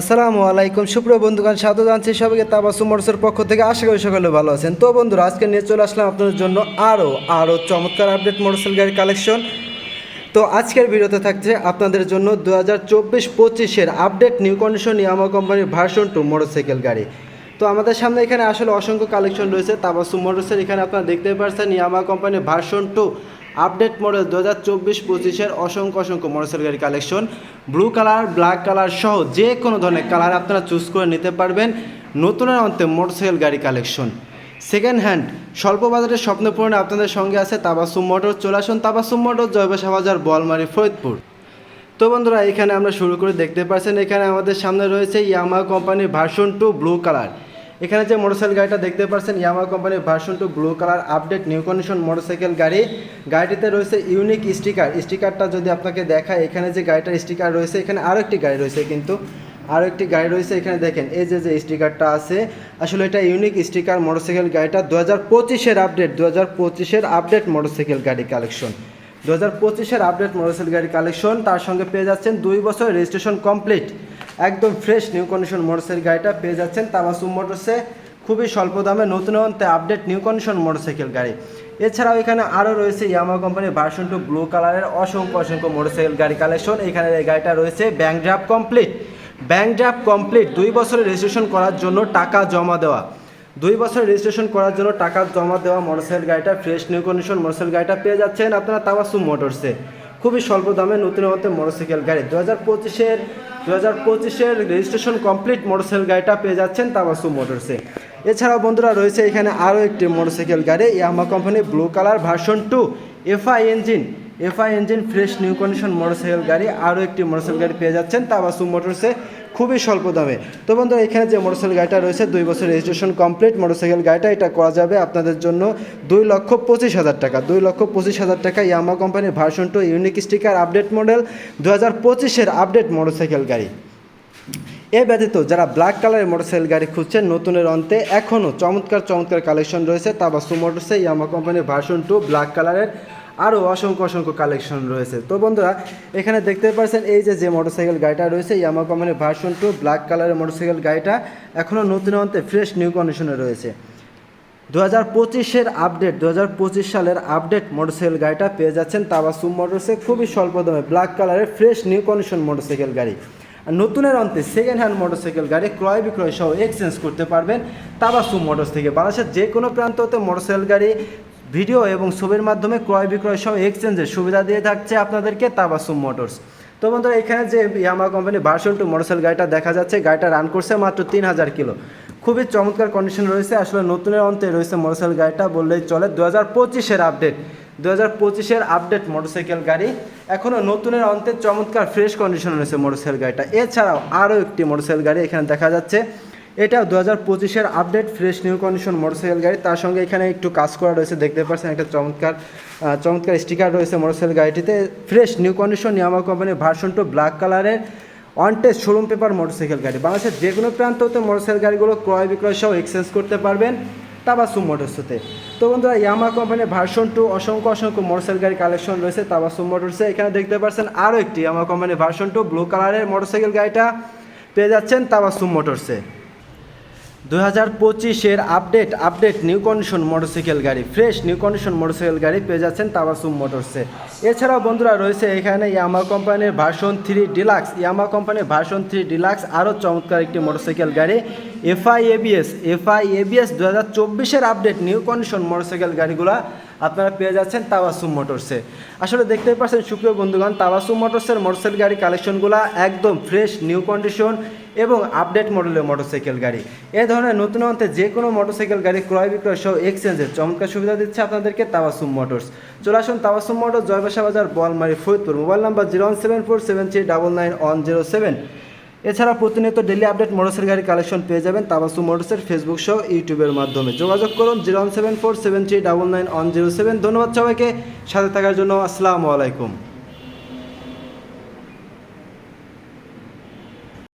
আসসালামু আলাইকুম। সুপ্রিয় বন্ধুগণ, স্বাগত জানছি সবাইকে তাবাসু মোটরসের পক্ষ থেকে। আশা করি সকলে ভালো আছেন। তো বন্ধুরা, আজকে নিয়ে চলে আসলাম আপনাদের জন্য আরও আরও চমৎকার আপডেট মোটরসাইকেল গাড়ির কালেকশন তো আজকের ভিডিওতে থাকছে আপনাদের জন্য দু হাজার চব্বিশ পঁচিশের আপডেট নিউ কন্ডিশন ইয়ামা কোম্পানির ভার্সন টু মোটরসাইকেল গাড়ি। তো আমাদের সামনে এখানে আসলে অসংখ্য কালেকশন রয়েছে। তাবাসু মোটরসের এখানে আপনারা দেখতে পাচ্ছেন ইয়ামা কোম্পানির ভার্সন টু আপডেট মডেল দু হাজার চব্বিশ পঁচিশের অসংখ্য অসংখ্য মোটরসাইকেল গাড়ি collection blue colour black colour সহ যে কোনো ধরনের কালার আপনারা চুজ করে নিতে পারবেন। নতুনের অন্তে মোটরসাইকেল গাড়ি কালেকশন সেকেন্ড হ্যান্ড স্বল্প বাজারের স্বপ্ন পূরণে আপনাদের সঙ্গে আছে তাবাসুম মোটর চলে আসুন তাবাসুম মোটর জয়বাসা বাজার বলমারি ফরিদপুর। তো বন্ধুরা, এখানে আমরা শুরু করে দেখতে পাচ্ছেন, এখানে আমাদের সামনে রয়েছে ইয়ামা কোম্পানির ভার্সন টু ব্লু কালার এখানে যে মোটরসাইকেল গাড়িটা দেখতে পাচ্ছেন ইয়ামা কোম্পানির version two blue colour update new condition motorcycle গাড়ি। গাড়িটিতে রয়েছে ইউনিক স্টিকার স্টিকারটা যদি আপনাকে দেখায়, এখানে যে গাড়িটার স্টিকার রয়েছে, এখানে আরও একটি গাড়ি রয়েছে কিন্তু আরও একটি গাড়ি রয়েছে, এখানে দেখেন, এই যে যে স্টিকারটা আছে, আসলে এটা ইউনিক স্টিকার মোটরসাইকেল গাড়িটা। দু হাজার পঁচিশের আপডেট দু হাজার পঁচিশের আপডেট মোটরসাইকেল গাড়ি কালেকশন দু হাজার পঁচিশের আপডেট মোটরসাইকেল গাড়ি কালেকশন তার সঙ্গে পেয়ে যাচ্ছেন দুই বছর রেজিস্ট্রেশন কমপ্লিট একদম ফ্রেশ নিউ কন্ডিশন মোটরসাইকেল গাড়িটা পেয়ে যাচ্ছেন তাবাসুম মোটরসে খুবই স্বল্প দামে নতুন অন্তে আপডেট নিউ কন্ডিশন মোটরসাইকেল গাড়ি। এছাড়াও এখানে আরও রয়েছে ইয়ামা কোম্পানির ভার্সন টু ব্লু কালারের অসংখ্য অসংখ্য মোটরসাইকেল গাড়ি কালেকশন এখানে এই গাড়িটা রয়েছে bank draft complete bank draft complete দুই বছরের রেজিস্ট্রেশন করার জন্য টাকা জমা দেওয়া। দুই বছর রেজিস্ট্রেশন করার জন্য টাকা জমা দেওয়া মোটরসাইকেল গাড়িটা ফ্রেশ নিউ কন্ডিশন মোটরসাইকেল গাড়িটা পেয়ে যাচ্ছেন আপনারা তাবাসুম মোটরসে খুবই স্বল্প দামে নতুন মতো মোটরসাইকেল গাড়ি। দু হাজার পঁচিশের দু হাজার পঁচিশের রেজিস্ট্রেশন কমপ্লিট মোটরসাইকেল গাড়িটা পেয়ে যাচ্ছেন তাবাসু মোটরসে। এছাড়াও বন্ধুরা রয়েছে এখানে আরও একটি মোটরসাইকেল গাড়ি Yamaha company blue colour version two FI engine FI engine fresh new condition motorcycle গাড়ি, আরও একটি মোটরসাইকেল গাড়ি পেয়ে যাচ্ছেন তাবাসু মোটরসে। খুবই স্বল্প দামে। তো বন্ধুরা, এখানে যে মোটরসাইকেল গাড়িটা রয়েছে, দুই বছর রেজিস্ট্রেশন কমপ্লিট মোটরসাইকেল গাড়িটা, এটা করা যাবে আপনাদের জন্য দুই লক্ষ পঁচিশ হাজার টাকা। দুই লক্ষ পঁচিশ হাজার টাকা ইয়ামা কোম্পানির version two unique sticker update model দু হাজার পঁচিশের আপডেট মোটরসাইকেল গাড়ি। এ ব্যতীত যারা ব্ল্যাক কালারের মোটরসাইকেল গাড়ি খুঁজছেন, নতুনের অন্তে এখনও চমৎকার চমৎকার কালেকশন রয়েছে তাবাসু মোটরসে ইয়ামা কোম্পানির ভার্সন টু ব্ল্যাক কালারের আরও অসংখ্য অসংখ্য কালেকশন রয়েছে। তো বন্ধুরা, এখানে দেখতে পাচ্ছেন এই যে যে মোটরসাইকেল গাড়িটা রয়েছে ইয়ামা কোম্পানির ভার্সন টু ব্ল্যাক কালারের মোটরসাইকেল গাড়িটা এখনও নতুন অন্তে ফ্রেশ নিউ কন্ডিশনে রয়েছে। দু হাজার পঁচিশের আপডেট দু হাজার পঁচিশ সালের আপডেট মোটরসাইকেল গাড়িটা পেয়ে যাচ্ছেন তাবাসুম মোটরসে খুবই স্বল্প দামে ব্ল্যাক কালারের ফ্রেশ নিউ কন্ডিশন মোটরসাইকেল গাড়ি। আর নতুনের অন্তে সেকেন্ড হ্যান্ড মোটরসাইকেল গাড়ি ক্রয় বিক্রয় সহ এক্সচেঞ্জ করতে পারবেন তাবাসুম মোটরস থেকে। বাংলাদেশের যে কোনো প্রান্ততে মোটরসাইকেল গাড়ি ভিডিও এবং ছবির মাধ্যমে ক্রয় বিক্রয় সহ এক্সচেঞ্জের সুবিধা দিয়ে থাকছে আপনাদেরকে তাবাসুম মোটরস তো বন্ধুরা, এখানে যে Yamaha company version two motorcycle গাড়িটা দেখা যাচ্ছে, গাড়িটা রান করছে মাত্র তিন হাজার কিলো। খুবই চমৎকার কন্ডিশন রয়েছে, আসলে নতুনের অন্তে রয়েছে মোটরসাইকেল গাড়িটা, বললেই চলে। দু হাজার পঁচিশের আপডেট দু হাজার পঁচিশের আপডেট মোটরসাইকেল গাড়ি। এখনও নতুনের অন্তে চমৎকার ফ্রেশ কন্ডিশন রয়েছে মোটরসাইকেল গাড়িটা। এছাড়াও আরও একটি মোটরসাইকেল গাড়ি এখানে দেখা যাচ্ছে। এটাও দু হাজার পঁচিশের update fresh new condition motorcycle গাড়ি। তার সঙ্গে এখানে একটু কাজ করা রয়েছে, দেখতে পাচ্ছেন একটা চমৎকার চমৎকার স্টিকার রয়েছে মোটরসাইকেল গাড়িটিতে। ফ্রেশ নিউ কন্ডিশন ইয়ামা কোম্পানির ভার্সন টু ব্ল্যাক কালারের on test showroom paper motorcycle গাড়ি। বাংলাদেশের যে কোনো প্রান্ত হতে মোটরসাইকেল গাড়িগুলো ক্রয় বিক্রয় সহ এক্সচেঞ্জ করতে পারবেন তাবাসুম মোটরসতে তো। বন্ধুরা ইয়ামা কোম্পানির ভার্সন টু অসংখ্য অসংখ্য মোটরসাইকেল গাড়ি কালেকশন রয়েছে তাবাসুম মোটরসে এখানে দেখতে পাচ্ছেন আরও একটি ইয়ামা কোম্পানির ভার্সন টু ব্লু কালারের মোটরসাইকেল গাড়িটা পেয়ে যাচ্ছেন তাবাসুম মোটরসে দু হাজার পঁচিশের update update new condition motorcycle গাড়ি। ফ্রেশ নিউ কন্ডিশন মোটরসাইকেল গাড়ি পেয়ে যাচ্ছেন তাবাসুম মোটরসে। এছাড়াও বন্ধুরা রয়েছে এখানে ইয়ামা কোম্পানির ভার্সন থ্রি ডিলাক্স। ইয়ামা কোম্পানির ভার্সন থ্রি ডিলাক্স আরও চমৎকার একটি মোটরসাইকেল গাড়ি। এফআই এবিএস এফআই এবিএস দু হাজার চব্বিশের আপডেট নিউ কন্ডিশন মোটরসাইকেল গাড়িগুলো। আপনারা পেয়ে যাচ্ছেন তাওয়াসুম মোটরসে আসলে দেখতেই পাচ্ছেন, সুপ্রিয় বন্ধুগণ, তাওয়াসুম মোটরসের মোটরসাইকেল গাড়ি কালেকশনগুলো একদম ফ্রেশ, নিউ কন্ডিশন এবং আপডেট মডেলের মোটরসাইকেল গাড়ি। এ ধরনের নতুন অন্তে যে কোনো মোটরসাইকেল গাড়ি ক্রয় বিক্রয় সহ এক্সচেঞ্জের চমৎকার সুবিধা দিচ্ছে আপনাদেরকে তাওয়াসুম মোটরস। চলে আসুন Tawasum motor Joybasa Bazar, Bolmari Faridpur. Mobile number zero one seven four seven three double nine one zero seven. এছাড়া প্রতিনিয়ত ডেলি আপডেট মোটরসের গাড়ি কালেকশন পেয়ে যাবেন তাবাসু মোটরসের ফেসবুক সহ ইউটিউবের মাধ্যমে। যোগাযোগ করুন zero one seven four seven three double nine one zero seven. ধন্যবাদ সবাইকে। সাথে থাকার জন্য আসসালামু আলাইকুম।